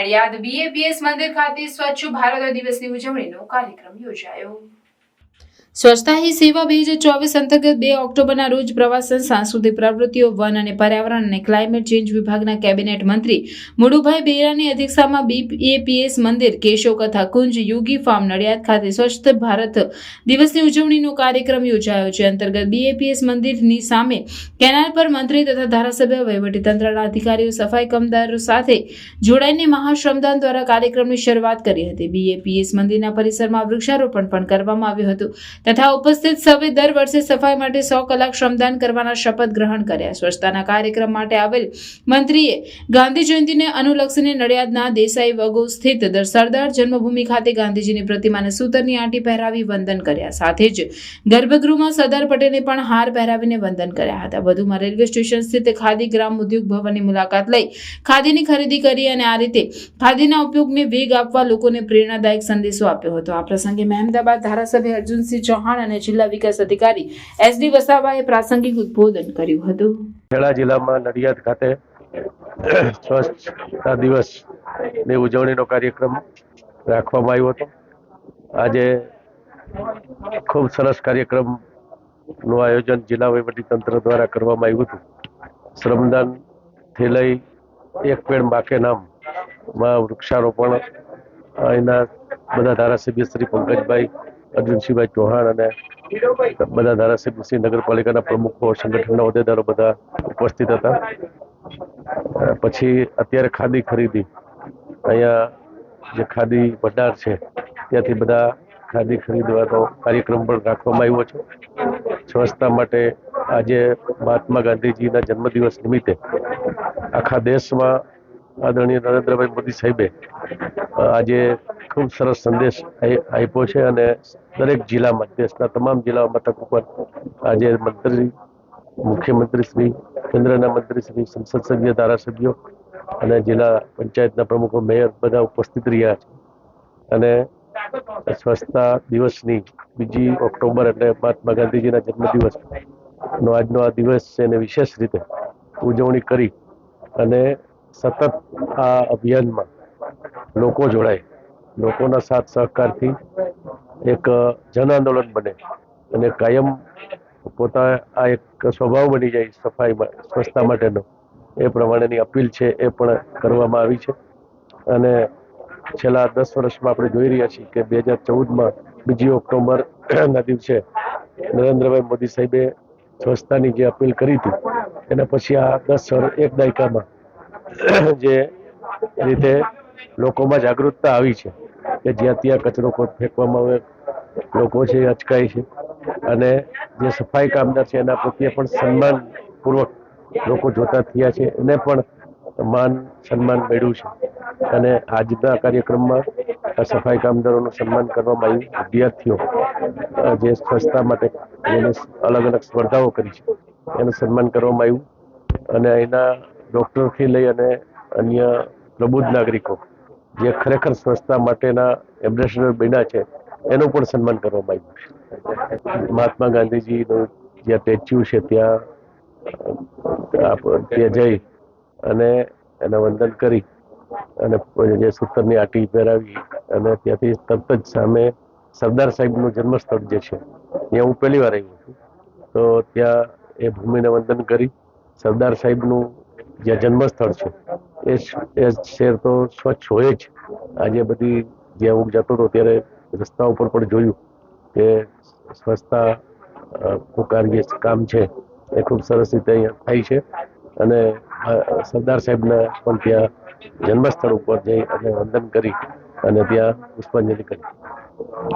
Nadiad BAPS મંદિર ખાતે સ્વચ્છ ભારત દિવસની ઉજવણીનો કાર્યક્રમ યોજાયો. સ્વચ્છતા હી સેવા બે હજાર ચોવીસ અંતર્ગત બે ઓક્ટોબરના રોજ પ્રવાસન, સાંસ્કૃતિક પ્રવૃત્તિઓ, વન અને પર્યાવરણ અને ક્લાઇમેટ ચેન્જ વિભાગના કેબિનેટ મંત્રી મુડુભાઈ બેરાની અધ્યક્ષતામાં બીએપીએસ મંદિર કથા કુંજ, યોગી ફાર્મ, નડિયાદ ખાતે સ્વચ્છ ભારત દિવસની ઉજવણીનો કાર્યક્રમ યોજાયો છે. અંતર્ગત બીએપીએસ મંદિરની સામે કેનાલ પર મંત્રી તથા ધારાસભ્ય વહીવટીતંત્રના અધિકારીઓ, સફાઈ કામદારો સાથે જોડાઈને મહાશ્રમદાન દ્વારા કાર્યક્રમની શરૂઆત કરી હતી. બીએપીએસ મંદિરના પરિસરમાં વૃક્ષારોપણ પણ કરવામાં આવ્યું હતું. તથા ઉપસ્થિત સૌએ દર વર્ષે સફાઈ માટે સો કલાક શ્રમદાન કરવાના શપથ ગ્રહણ કર્યા. સ્વચ્છતાના કાર્યક્રમ માટે આવેલ મંત્રીએ ગાંધી જયંતિને અનુલક્ષીને નડિયાદના દેસાઈ વગો સ્થિત દર સરદાર જન્મભૂમિ ખાતે ગાંધીજીની પ્રતિમાને સૂતરની આંટી પહેરાવી વંદન કર્યા. સાથે જ ગર્ભગૃહમાં સરદાર પટેલને પણ હાર પહેરાવીને વંદન કર્યા હતા. વધુમાં રેલવે સ્ટેશન સ્થિત ખાદી ગ્રામ ઉદ્યોગ ભવનની મુલાકાત લઈ ખાદીની ખરીદી કરી અને આ રીતે ખાદીના ઉપયોગને વેગ આપવા લોકોને પ્રેરણાદાયક સંદેશો આપ્યો હતો. આ પ્રસંગે મહેમદાબાદ ધારાસભ્ય અર્જુનસિંહ ચૌહાણ અને જિલ્લા વિકાસ અધિકારી એસ ડી વસાવાએ પ્રાસંગિક ઉદબોધન કર્યું હતું. ખેડા જિલ્લામાં નડિયાદ ખાતે સ્વચ્છતા દિવસની ઉજવણીનો કાર્યક્રમ રાખવામાં આવ્યો હતો. આજે ખૂબ સરસ કાર્યક્રમનું આયોજન જિલ્લા તંત્ર દ્વારા કરવામાં આવ્યું હતું. શ્રમદાનથી લઈ એક પેડ માકે નામમાં વૃક્ષારોપણ અહીંના બધા ધારાસભ્ય શ્રી પંકજભાઈ અર્જુનસિંહભાઈ ચૌહાણ અને બધા ધારાસભ્ય શ્રી નગરપાલિકાના પ્રમુખો, સંગઠનના હોદ્દેદારો બધા ઉપસ્થિત હતા. પછી અત્યારે ખાદી ખરીદી. અહીંયા જે ખાદી ભંડાર છે, ત્યાંથી બધા ખાદી ખરીદવાનો કાર્યક્રમ પણ રાખવામાં આવ્યો છે. સ્વચ્છતા માટે આજે મહાત્મા ગાંધીજીના જન્મદિવસ નિમિત્તે આખા દેશમાં આદરણીય નરેન્દ્રભાઈ મોદી સાહેબે આજે ખૂબ સરસ સંદેશ આપ્યો છે અને દરેક જિલ્લામાં, દેશના તમામ જિલ્લા મથક ઉપર આજે મંત્રી, મુખ્યમંત્રી કેન્દ્રના મંત્રી સંસદ સભ્ય, ધારાસભ્યો અને જિલ્લા પંચાયતના પ્રમુખો, મેયર બધા ઉપસ્થિત રહ્યા છે. અને સ્વચ્છતા દિવસની બીજી ઓક્ટોબર એટલે મહાત્મા ગાંધીજીના જન્મદિવસ નો આજનો આ દિવસ છે એને વિશેષ રીતે ઉજવણી કરી અને સતત આ અભિયાનમાં લોકો જોડાય, લોકોના સાથ સહકારથી એક જન આંદોલન બને અને કાયમ પોતા આ એક સ્વભાવ બની જાય સફાઈ સ્વચ્છતા માટેનો. એ પ્રમાણેની અપીલ છે એ પણ કરવામાં આવી છે. અને છેલ્લા દસ વર્ષમાં આપણે જોઈ રહ્યા છીએ કે બે હજાર ચૌદમાં બીજી ઓક્ટોબર ના દિવસે નરેન્દ્રભાઈ મોદી સાહેબે સ્વચ્છતાની જે અપીલ કરી હતી, એના પછી આ દસ એક દાયકામાં જે રીતે લોકોમાં જાગૃતતા આવી છે કે જ્યાં ત્યાં કચરો ફેંકવામાં આવે, લોકો છે અચકાય છે. અને જે સફાઈ કામદાર છે એના પ્રત્યે પણ સન્માનપૂર્વક લોકો જોતા થયા છે. એને પણ માન, સન્માન મેળવ્યું છે. અને આજના કાર્યક્રમમાં સફાઈ કામદારોનું સન્માન કરવામાં આવ્યું. વિદ્યાર્થીઓ જે સ્વચ્છતા માટે એને અલગ અલગ સ્પર્ધાઓ કરી છે, એનું સન્માન કરવામાં આવ્યું. અને અહીંના ડૉક્ટરથી લઈ અને અન્ય પ્રબુદ્ધ નાગરિકો જે ખરેખર સ્વચ્છતા માટેના એમ્બેસેડર બન્યા છે, એનું પણ સન્માન કરવામાં આવ્યું છે. મહાત્મા ગાંધીજીનું જ્યાં સ્ટેચ્યુ છે ત્યાં ત્યાં જઈ અને એને વંદન કરી અને જે સૂતરની આટી પહેરાવી અને ત્યાંથી તરત જ સામે સરદાર સાહેબનું જન્મસ્થળ જે છે, ત્યાં હું પહેલી વાર આવ્યો છું. તો ત્યાં એ ભૂમિને વંદન કરી, સરદાર સાહેબનું જ્યાં જન્મસ્થળ છે. એ એ શહેર તો સ્વચ્છ હોય જ. આજે બધી જ્યાં હું જતો હતો ત્યારે રસ્તા ઉપર પણ જોયું કે સ્વચ્છતા કાર્ય કામ છે. એ ખૂબ સરસ રીતે અહીંયા થાય છે. અને સરદાર સાહેબના પણ ત્યાં જન્મસ્થળ ઉપર જઈ અને વંદન કરી અને ત્યાં પુષ્પાંજલિ કરી.